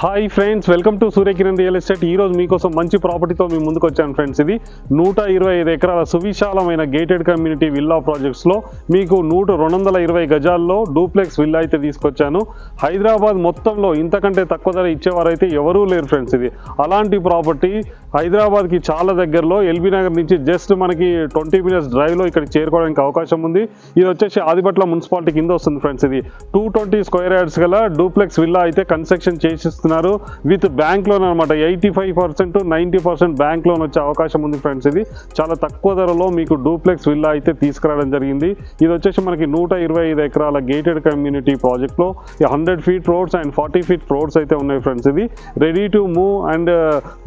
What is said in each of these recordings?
Hi friends welcome to Suryakiran real estate ఈ రోజు మీకోసం మంచి ప్రాపర్టీతో మీ ముందుకు వచ్చాను ఫ్రెండ్స్ ఇది నూట ఇరవై ఐదు ఎకరాల సువిశాలమైన గేటెడ్ కమ్యూనిటీ విల్లా ప్రాజెక్ట్స్లో మీకు నూట రెండు వందల ఇరవై గజాల్లో డూప్లెక్స్ విల్లా అయితే తీసుకొచ్చాను. హైదరాబాద్ మొత్తంలో ఇంతకంటే తక్కువ ధర ఇచ్చేవారైతే ఎవరూ లేరు ఫ్రెండ్స్ ఇది అలాంటి ప్రాపర్టీ హైదరాబాద్కి చాలా దగ్గరలో ఎల్బీ నగర్ నుంచి జస్ట్ మనకి ట్వంటీ మినిట్స్ డ్రైవ్లో ఇక్కడికి చేరుకోవడానికి అవకాశం ఉంది. ఇది వచ్చేసి ఆదిపట్ల మున్సిపాలిటీ కింద వస్తుంది ఫ్రెండ్స్ ఇది టూ ట్వంటీ స్క్వేర్ యార్డ్స్ గల డూప్లెక్స్ విల్లా అయితే కన్స్ట్రక్షన్ చేసిస్తున్నారు. విత్ బ్యాంక్ లోన్ అనమాట eighty five percent ninety percent bank loan వచ్చే అవకాశం ఉంది ఫ్రెండ్స్ ఇది చాలా తక్కువ ధరలో మీకు డూప్లెక్స్ విల్లా అయితే తీసుకురావడం జరిగింది. ఇది వచ్చేసి మనకి నూట ఇరవై ఐదు ఎకరాల గేటెడ్ కమ్యూనిటీ ప్రాజెక్ట్లో hundred feet roads and forty feet roads అయితే ఉన్నాయి ఫ్రెండ్స్ ఇది ready to move and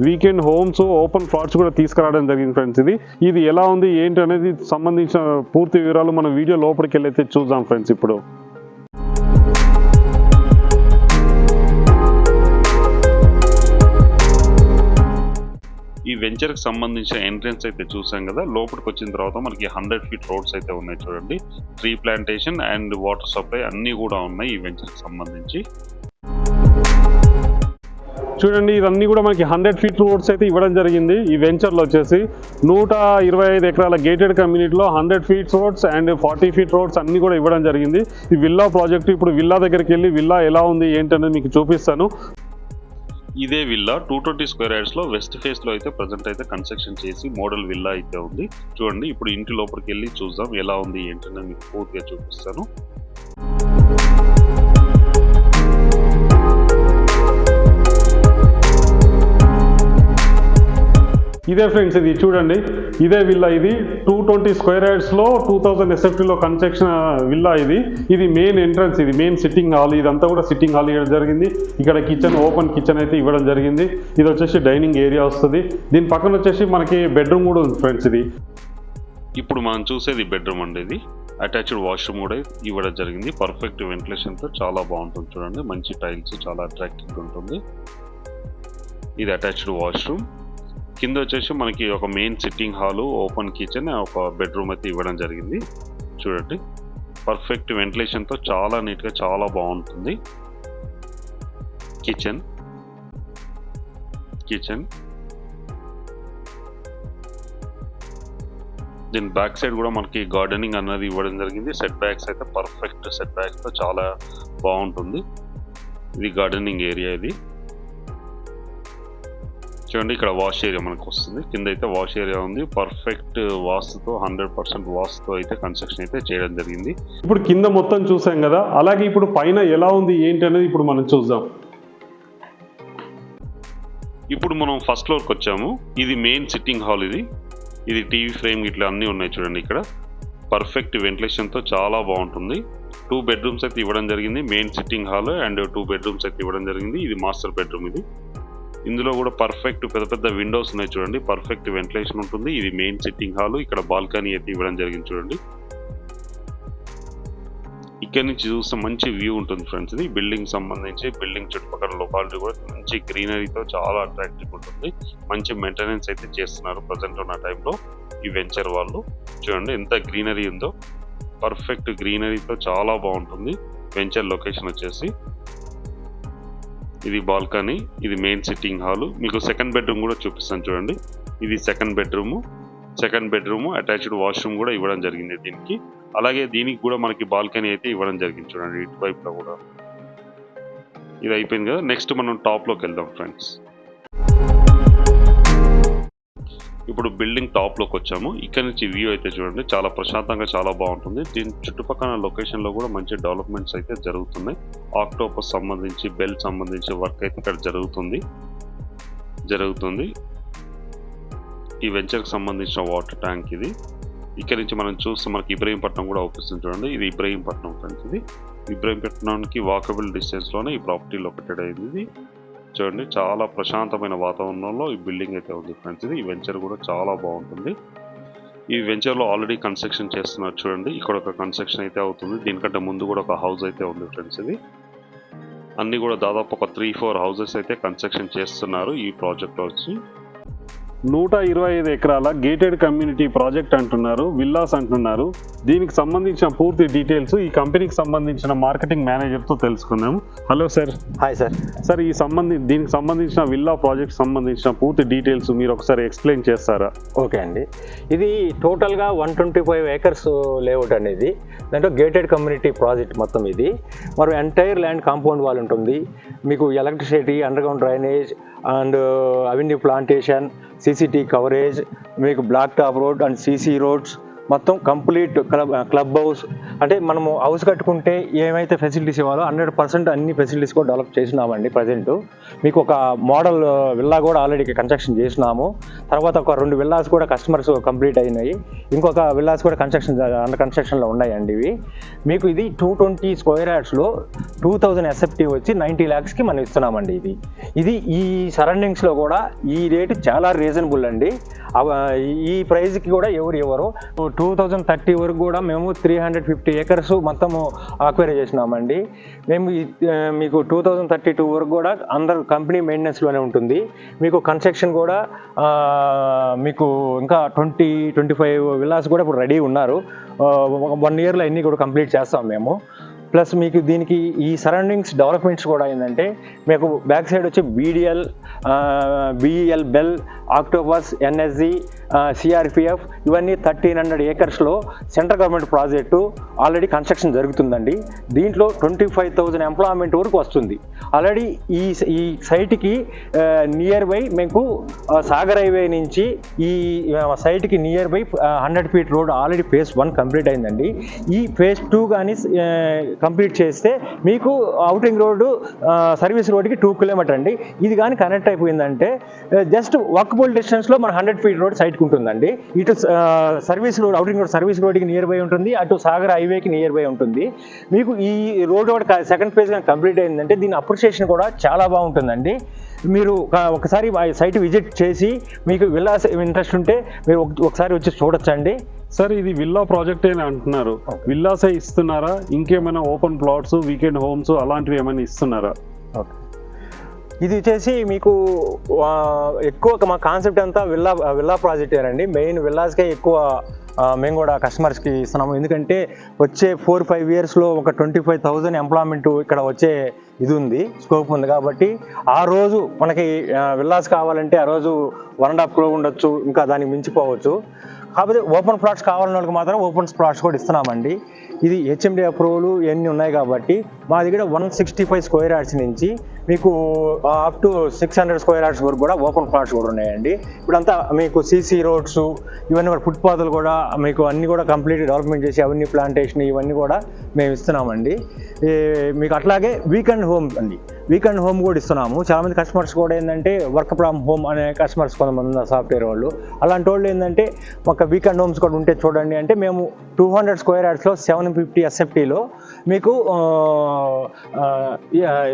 weekend home homes open frauds కూడా తీసుకురావడం జరిగింది ఫ్రెండ్స్ ఇది. ఇది ఎలా ఉంది ఏంటి అనేది సంబంధించిన పూర్తి వివరాలు మన వీడియో లోపలికి వెళ్ళైతే చూద్దాం ఫ్రెండ్స్ ఇప్పుడు. ఈ వెంచర్కి సంబంధించిన ఎంట్రన్స్ అయితే చూసాం కదా లోపలికి వచ్చిన తర్వాత మనకి హండ్రెడ్ ఫీట్ రోడ్స్ అయితే ఉన్నాయి చూడండి. Tree plantation and water supply అన్నీ కూడా ఉన్నాయి ఈ వెంచర్కి సంబంధించి. చూడండి ఇవన్నీ కూడా మనకి హండ్రెడ్ ఫీట్ రోడ్స్ అయితే ఇవ్వడం జరిగింది. ఈ వెంచర్లో వచ్చేసి నూట ఇరవై ఐదు ఎకరాల గేటెడ్ కమ్యూనిటీలో hundred feet roads and forty feet roads అన్నీ కూడా ఇవ్వడం జరిగింది. ఈ విల్లా ప్రాజెక్ట్ ఇప్పుడు విల్లా దగ్గరికి వెళ్ళి విల్లా ఎలా ఉంది ఏంటనేది మీకు చూపిస్తాను. ఇదే విల్లా టూ ట్వంటీ స్క్వేర్ యార్డ్స్లో వెస్ట్ ఫేస్లో అయితే ప్రజెంట్ అయితే కన్స్ట్రక్షన్ చేసి మోడల్ విల్లా అయితే ఉంది. చూడండి ఇప్పుడు ఇంటి లోపలికి వెళ్ళి చూద్దాం ఎలా ఉంది ఏంటనేది మీకు పూర్తిగా చూపిస్తాను. ఇదే ఫ్రెండ్స్ ఇది చూడండి. ఇదే విల్లా ఇది. టూ ట్వంటీ స్క్వేర్ యార్డ్స్లో టూ థౌసండ్ ఎస్ఎఫ్టీలో కన్స్ట్రక్షన్ విల్లా ఇది. ఇది మెయిన్ ఎంట్రన్స్ ఇది మెయిన్ సిట్టింగ్ హాల్. ఇదంతా కూడా సిట్టింగ్ హాల్ ఇవ్వడం జరిగింది. ఇక్కడ కిచెన్ ఓపెన్ కిచెన్ అయితే ఇవ్వడం జరిగింది. ఇది వచ్చేసి డైనింగ్ ఏరియా వస్తుంది. దీని పక్కన వచ్చేసి మనకి బెడ్రూమ్ కూడా ఉంది ఫ్రెండ్స్ ఇది. ఇప్పుడు మనం చూసేది బెడ్రూమ్ అండి ఇది. అటాచ్డ్ వాష్రూమ్ కూడా ఇవ్వడం జరిగింది. పర్ఫెక్ట్ వెంటిలేషన్తో చాలా బాగుంటుంది చూడండి. మంచి టైల్స్ చాలా అట్రాక్టివ్గా ఉంటుంది. ఇది అటాచ్డ్ వాష్రూమ్. కింద వచ్చేసి మనకి ఒక main sitting hall open kitchen ఒక బెడ్రూమ్ అయితే ఇవ్వడం జరిగింది. చూడండి. పర్ఫెక్ట్ వెంటిలేషన్తో చాలా నీట్గా చాలా బాగుంటుంది. కిచెన్ కిచెన్ దీని బ్యాక్ సైడ్ కూడా మనకి గార్డెనింగ్ అన్నది ఇవ్వడం జరిగింది. సెట్ బ్యాక్స్ అయితే పర్ఫెక్ట్ సెట్ బ్యాక్స్తో చాలా బాగుంటుంది. ఇది గార్డెనింగ్ ఏరియా ఇది. చూడండి ఇక్కడ వాష్ ఏరియా మనకు వస్తుంది. కింద అయితే వాష్ ఏరియా ఉంది. పర్ఫెక్ట్ వాస్తుతో హండ్రెడ్ పర్సెంట్ వాస్తుతో అయితే కన్స్ట్రక్షన్ అయితే చేయడం జరిగింది. ఇప్పుడు కింద మొత్తం చూసాం కదా అలాగే ఇప్పుడు పైన ఎలా ఉంది ఏంటి అనేది ఇప్పుడు మనం చూద్దాం. ఇప్పుడు మనం ఫస్ట్ ఫ్లోర్కి వచ్చాము. ఇది మెయిన్ సిట్టింగ్ హాల్ ఇది. ఇది టీవీ ఫ్రేమ్ ఇట్లా అన్నీ ఉన్నాయి చూడండి ఇక్కడ. పర్ఫెక్ట్ వెంటిలేషన్తో చాలా బాగుంటుంది. టూ బెడ్రూమ్స్ అయితే ఇవ్వడం జరిగింది. Main sitting hall and two bedrooms అయితే ఇవ్వడం జరిగింది. ఇది మాస్టర్ బెడ్రూమ్ ఇది. ఇందులో కూడా పర్ఫెక్ట్ పెద్ద పెద్ద విండోస్ ఉన్నాయి చూడండి. పర్ఫెక్ట్ వెంటిలేషన్ ఉంటుంది. ఇది మెయిన్ సిట్టింగ్ హాల్ ఇక్కడ బాల్కనీ అయితే ఇవ్వడం జరిగింది చూడండి. ఇక్కడ నుంచి చూస్తే మంచి వ్యూ ఉంటుంది ఫ్రెండ్స్ ఇది బిల్డింగ్ సంబంధించి బిల్డింగ్ చుట్టుపక్కల లొకాలిటీ కూడా మంచి గ్రీనరీతో చాలా అట్రాక్టివ్ ఉంటుంది. మంచి మెయింటెనెన్స్ అయితే చేస్తున్నారు ప్రజెంట్ ఉన్న టైంలో ఈ వెంచర్ వాళ్ళు. చూడండి ఎంత గ్రీనరీ ఉందో. పర్ఫెక్ట్ గ్రీనరీతో చాలా బాగుంటుంది. వెంచర్ లొకేషన్ వచ్చేసి. ఇది బాల్కనీ ఇది మెయిన్ సిట్టింగ్ హాల్ మీకు సెకండ్ బెడ్రూమ్ కూడా చూపిస్తాను చూడండి. ఇది second bedroom second bedroom attached washroom కూడా ఇవ్వడం జరిగింది దీనికి. అలాగే దీనికి కూడా మనకి బాల్కనీ అయితే ఇవ్వడం జరిగింది చూడండి ఇటు వైపులో కూడా. ఇది అయిపోయింది కదా. నెక్స్ట్ మనం టాప్లోకి వెళ్దాం ఫ్రెండ్స్ ఇప్పుడు బిల్డింగ్ టాప్లోకి వచ్చాము. ఇక్కడ నుంచి వ్యూ అయితే చూడండి. చాలా ప్రశాంతంగా చాలా బాగుంటుంది. దీని చుట్టుపక్కల లొకేషన్లో కూడా మంచి డెవలప్మెంట్స్ అయితే జరుగుతున్నాయి. ఆక్టోపస్ సంబంధించి బెల్ సంబంధించి వర్క్ అయితే ఇక్కడ జరుగుతుంది. జరుగుతుంది. ఈ వెంచర్కి సంబంధించిన వాటర్ ట్యాంక్ ఇది. ఇక్కడ నుంచి మనం చూస్తే మనకి ఇబ్రహీంపట్నం కూడా అవుపిస్తుంది చూడండి. ఇది ఇబ్రహీంపట్నం ఫ్రెండ్స్ ఇది. ఇబ్రహీంపట్నానికి వాకబుల్ డిస్టెన్స్లోనే ఈ ప్రాపర్టీ లొకేటెడ్ అయింది ఇది. చూడండి చాలా ప్రశాంతమైన వాతావరణంలో ఈ బిల్డింగ్ అయితే ఉంది ఫ్రెండ్స్. ఇది ఈ వెంచర్ కూడా చాలా బాగుంటుంది. ఈ వెంచర్లో ఆల్రెడీ కన్స్ట్రక్షన్ చేస్తున్నారు చూడండి. ఇక్కడ ఒక కన్స్ట్రక్షన్ అయితే అవుతుంది. దీనికంటే ముందు కూడా ఒక హౌస్ అయితే ఉంది ఫ్రెండ్స్ ఇది. అన్నీ కూడా దాదాపు ఒక త్రీ ఫోర్ హౌసెస్ అయితే కన్స్ట్రక్షన్ చేస్తున్నారు ఈ ప్రాజెక్ట్లో వచ్చి. నూట ఇరవై ఐదు ఎకరాల గేటెడ్ కమ్యూనిటీ ప్రాజెక్ట్ అంటున్నారు విల్లాస్ అంటున్నారు. దీనికి సంబంధించిన పూర్తి డీటెయిల్స్ ఈ కంపెనీకి సంబంధించిన మార్కెటింగ్ మేనేజర్తో తెలుసుకుందాం. Hello sir hi sir sir ఈ సంబంధి దీనికి సంబంధించిన విల్లా ప్రాజెక్ట్ సంబంధించిన పూర్తి డీటెయిల్స్ మీరు ఒకసారి ఎక్స్ప్లెయిన్ చేస్తారా? ఓకే అండి. ఇది టోటల్గా one twenty five acres layout అనేది. దాంట్లో గేటెడ్ కమ్యూనిటీ ప్రాజెక్ట్ మొత్తం ఇది. మరి ఎంటైర్ ల్యాండ్ కాంపౌండ్ వాల్ ఉంటుంది. మీకు electricity underground drainage and avenue plantation CCTV coverage మీకు black top road and CC roads మొత్తం కంప్లీట్ క్లబ్ క్లబ్ హౌస్. అంటే మనము హౌస్ కట్టుకుంటే ఏమైతే ఫెసిలిటీస్ ఇవ్వాలో హండ్రెడ్ పర్సెంట్ అన్ని ఫెసిలిటీస్ కూడా డెవలప్ చేసినామండి ప్రజెంట్. మీకు ఒక మోడల్ విల్లా కూడా ఆల్రెడీ కన్స్ట్రక్షన్ చేసినాము. తర్వాత ఒక రెండు విల్లాస్ కూడా కస్టమర్స్ కంప్లీట్ అయినాయి. ఇంకొక విల్లాస్ కూడా కన్స్ట్రక్షన్ అండర్ కన్స్ట్రక్షన్లో ఉన్నాయండి ఇవి. మీకు ఇది టూ ట్వంటీ స్క్వేర్ యార్డ్స్లో టూ థౌజండ్ ఎస్ఎఫ్టీ వచ్చి నైంటీ ల్యాక్స్కి మనం ఇస్తున్నామండి ఇది. ఇది ఈ సరౌండింగ్స్లో కూడా ఈ రేటు చాలా రీజనబుల్ అండి. అవ- ఈ ప్రైస్కి కూడా ఎవరు ఎవరు టూ థౌజండ్ థర్టీ వరకు కూడా మేము త్రీ హండ్రెడ్ ఫిఫ్టీ ఏకర్స్ మొత్తము ఆక్వైర్ చేసినామండి. మేము మీకు టూ థౌజండ్ థర్టీ టూ వరకు కూడా అందరు కంపెనీ మెయింటెనెన్స్లోనే ఉంటుంది. మీకు కన్స్ట్రక్షన్ కూడా మీకు ఇంకా ట్వంటీ ట్వంటీ ఫైవ్ విలాస్ కూడా ఇప్పుడు రెడీ ఉన్నారు. వన్ ఇయర్లో అన్నీ కూడా కంప్లీట్ చేస్తాం మేము. ప్లస్ మీకు దీనికి ఈ సరౌండింగ్స్ డెవలప్మెంట్స్ కూడా ఏంటంటే మీకు బ్యాక్ సైడ్ వచ్చి BDL BEL BEL octopus NSG CRPF ఇవన్నీ thirteen hundred ఏకర్స్లో central government project already construction జరుగుతుందండి. దీంట్లో ట్వంటీ ఫైవ్ థౌజండ్ ఎంప్లాయ్మెంట్ వరకు వస్తుంది. ఆల్రెడీ ఈ ఈ సైట్కి నియర్ బై మీకు సాగర్ హైవే నుంచి ఈ సైట్కి near by hundred feet road already phase one complete అయిందండి. ఈ ఫేజ్ టూ కానీ కంప్లీట్ చేస్తే మీకు అవుటింగ్ రోడ్డు సర్వీస్ రోడ్డుకి టూ కిలోమీటర్ అండి. ఇది కానీ కనెక్ట్ అయిపోయిందంటే జస్ట్ వాకబుల్ డిస్టెన్స్లో మన హండ్రెడ్ ఫీట్ రోడ్ సైట్కి ఉంటుందండి. ఇటు service road outer ring road service రోడ్కి నియర్ బై ఉంటుంది. అటు సాగర్ హైవేకి నియర్ బై ఉంటుంది. మీకు ఈ రోడ్ కూడా సెకండ్ ఫేజ్ కానీ కంప్లీట్ అయిందంటే దీని అప్రిషియేషన్ కూడా చాలా బాగుంటుందండి. మీరు ఒకసారి సైట్ విజిట్ చేసి మీకు వెళ్ళాల్సి ఇంట్రెస్ట్ ఉంటే మీరు ఒకసారి వచ్చి చూడొచ్చండి. సార్ ఇది విల్లా ప్రాజెక్ట్ అని అంటున్నారు. విల్లాసే ఇస్తున్నారా? ఇంకేమైనా ఓపెన్ ప్లాట్స్ వీకెండ్ హోమ్స్ అలాంటివి ఏమైనా ఇస్తున్నారా? ఇది వచ్చేసి మీకు ఎక్కువ మా కాన్సెప్ట్ అంతా విల్లా విల్లా ప్రాజెక్ట్ అండి మెయిన్ విల్లాస్కే ఎక్కువ మేము కూడా కస్టమర్స్కి ఇస్తున్నాము. ఎందుకంటే వచ్చే ఫోర్ ఫైవ్ ఇయర్స్లో ఒక ట్వంటీ ఫైవ్ థౌజండ్ ఎంప్లాయ్మెంట్ ఇక్కడ వచ్చే ఇది ఉంది స్కోప్ ఉంది. కాబట్టి ఆ రోజు మనకి విల్లాస్ కావాలంటే ఆ రోజు వన్ అండ్ హాఫ్ ఉండొచ్చు ఇంకా దానికి మించిపోవచ్చు. కాకపోతే ఓపెన్ ప్లాట్స్ కావాలన్న వాళ్ళకి మాత్రం ఓపెన్ ప్లాట్స్ కూడా ఇస్తున్నామండి. ఇది హెచ్ఎండి అప్రూవల్ ఇవన్నీ ఉన్నాయి కాబట్టి మా దగ్గర one sixty five square yards నుంచి మీకు up to six hundred square yards వరకు కూడా ఓపెన్ ప్లాట్స్ కూడా ఉన్నాయండి. ఇప్పుడంతా మీకు సీసీ రోడ్స్ ఇవన్నీ కూడా ఫుట్పాత్లు కూడా మీకు అన్నీ కూడా కంప్లీట్ డెవలప్మెంట్ చేసి అవన్నీ ప్లాంటేషన్ ఇవన్నీ కూడా మేము ఇస్తున్నామండి. మీకు అట్లాగే వీకెండ్ హోమ్ అండి. వీకెండ్ హోమ్ కూడా ఇస్తున్నాము. చాలామంది కస్టమర్స్ కూడా ఏంటంటే వర్క్ ఫ్రమ్ హోమ్ అనే కస్టమర్స్ కొంతమంది ఉన్నారు సాఫ్ట్వేర్ వాళ్ళు. అలాంటి వాళ్ళు ఏంటంటే ఒక వీకెండ్ హోమ్స్ కూడా ఉంటే చూడండి అంటే మేము టూ హండ్రెడ్ స్క్వేర్ యార్డ్స్లో సెవెన్ ఫిఫ్టీ ఎస్ఎఫ్టీలో మీకు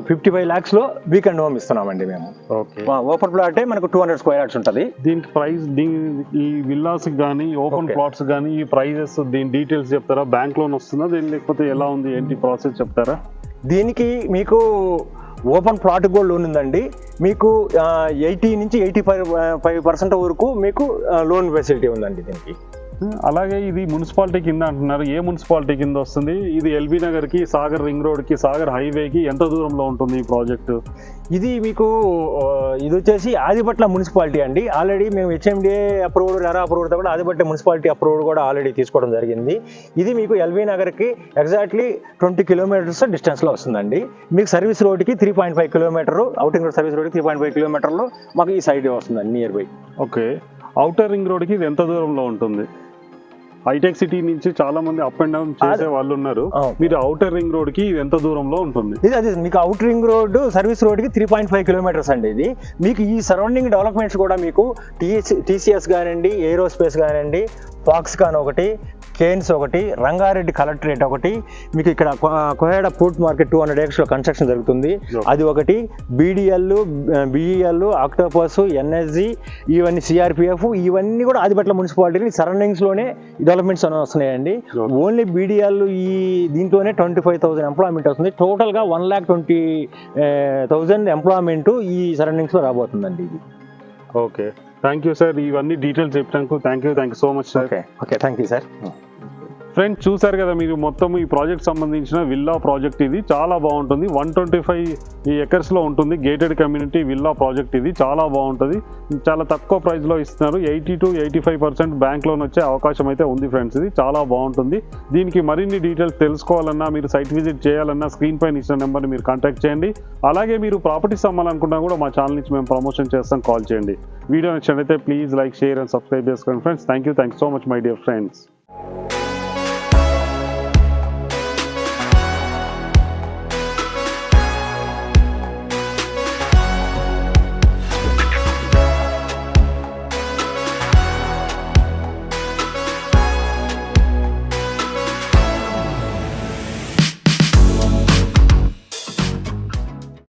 ఫిఫ్టీ ఫైవ్ ల్యాక్స్లో వీకెండ్ హోమ్ ఇస్తున్నామండి మేము. ఓకే. ఓపెన్ ప్లాటే మనకు టూ హండ్రెడ్ స్క్వేర్ యార్డ్స్ ఉంటుంది. దీనికి ప్రైస్ దీని ఈ విల్లాస్ కానీ ఓపెన్. ప్లాట్స్ కానీ ఈ ప్రైజెస్ దీని డీటెయిల్స్ చెప్తారా? బ్యాంక్ లోన్ వస్తుందా? దీని లేకపోతే ఎలా ఉంది? ఏంటి ప్రాసెస్ చెప్తారా? దీనికి మీకు ఓపెన్ ప్లాట్ కూడా లోన్ ఉందండి. మీకు ఎయిటీ నుంచి ఎయిటీ ఫైవ్ ఫైవ్ పర్సెంట్ వరకు మీకు లోన్ ఫెసిలిటీ ఉందండి దీనికి. అలాగే ఇది మున్సిపాలిటీ కింద అంటున్నారు. ఏ మున్సిపాలిటీ కింద వస్తుంది? ఇది ఎల్బీ నగర్కి సాగర్ రింగ్ రోడ్కి సాగర్ హైవే కి ఎంత దూరంలో ఉంటుంది ఈ ప్రాజెక్ట్? ఇది మీకు ఇది వచ్చేసి ఆదిపట్ల మున్సిపాలిటీ అండి. ఆల్రెడీ మేము హెచ్ఎండిఏ అప్రూవ్డ్ రెరా అప్రూవ్డ్ కూడా ఆదిపట్ల మున్సిపాలిటీ అప్రూవ్డ్ కూడా ఆల్రెడీ తీసుకోవడం జరిగింది. ఇది మీకు ఎల్బీ నగర్కి ఎగ్జాక్ట్లీ ట్వంటీ కిలోమీటర్స్ డిస్టెన్స్లో వస్తుందండి. మీకు సర్వీస్ రోడ్కి three point five kilometer outer ring road service రోడ్కి త్రీ పాయింట్ ఫైవ్ కిలోమీటర్లో మాకు ఈ సైడ్ వస్తుందండి near by okay. Outer ring రోడ్కి ఇది ఎంత దూరంలో ఉంటుంది? హైటెక్ సిటీ నుంచి చాలా మంది అప్ అండ్ డౌన్ చేసే వాళ్ళు ఉన్నారు. మీరు అవుటర్ రింగ్ రోడ్కి ఎంత దూరంలో ఉంటుంది? ఇది అది మీకు అవుట్ రింగ్ రోడ్ సర్వీస్ రోడ్కి త్రీ పాయింట్ ఫైవ్ కిలోమీటర్స్ అండి ఇది. మీకు ఈ సరౌండింగ్ డెవలప్మెంట్స్ కూడా మీకు టీసీఎస్ కానివ్వండి ఏరోస్పేస్ కానివ్వండి ఫాక్స్కాన్ ఒకటి కేన్స్ ఒకటి రంగారెడ్డి కలెక్టరేట్ ఒకటి మీకు ఇక్కడ Koheda food market two hundred ఏకర్స్లో construction జరుగుతుంది. అది ఒకటి బీడిఎల్ బిఈఎల్ ఆక్టోపస్ ఎన్ఎస్జి ఇవన్నీ సిఆర్పిఎఫ్ ఇవన్నీ కూడా ఆదిపట్ల మున్సిపాలిటీ సరౌండింగ్స్లోనే డెవలప్మెంట్స్ అనేవి వస్తున్నాయండి. ఓన్లీ బీడిఎల్ ఈ దీంట్లోనే ట్వంటీ ఫైవ్ థౌసండ్ ఎంప్లాయ్మెంట్ వస్తుంది. టోటల్గా one lakh twenty thousand employment ఈ సరౌండింగ్స్లో రాబోతుందండి ఇది. ఓకే. Thank you sir. ఇవన్నీ డీటెయిల్స్ చెప్పడానికి thank you thank you so much sir. Okay. Okay. Thank you sir. Friends చూసారు కదా మీరు మొత్తం ఈ ప్రాజెక్ట్ సంబంధించిన విల్లా ప్రాజెక్ట్ ఇది. చాలా బాగుంటుంది. వన్ ట్వంటీ ఫైవ్ ఈ ఎకర్స్లో ఉంటుంది. గేటెడ్ కమ్యూనిటీ విల్లా ప్రాజెక్ట్ ఇది. చాలా బాగుంటుంది. చాలా తక్కువ ప్రైస్లో ఇస్తున్నారు. Eighty to eighty five percent bank loan వచ్చే అవకాశం అయితే ఉంది ఫ్రెండ్స్ ఇది. చాలా బాగుంటుంది. దీనికి మరిన్ని డీటెయిల్స్ తెలుసుకోవాలన్నా మీరు సైట్ విజిట్ చేయాలన్నా స్క్రీన్ పైన ఇచ్చిన నెంబర్ని మీరు కాంటాక్ట్ చేయండి. అలాగే మీరు ప్రాపర్టీస్ అమ్మాలనుకున్నా కూడా మా ఛానల్ నుంచి మేము ప్రమోషన్ చేస్తాం. కాల్ చేయండి. వీడియో నచ్చినట్లయితే please like share and subscribe చేసుకోండి friends thank you thank so much my dear friends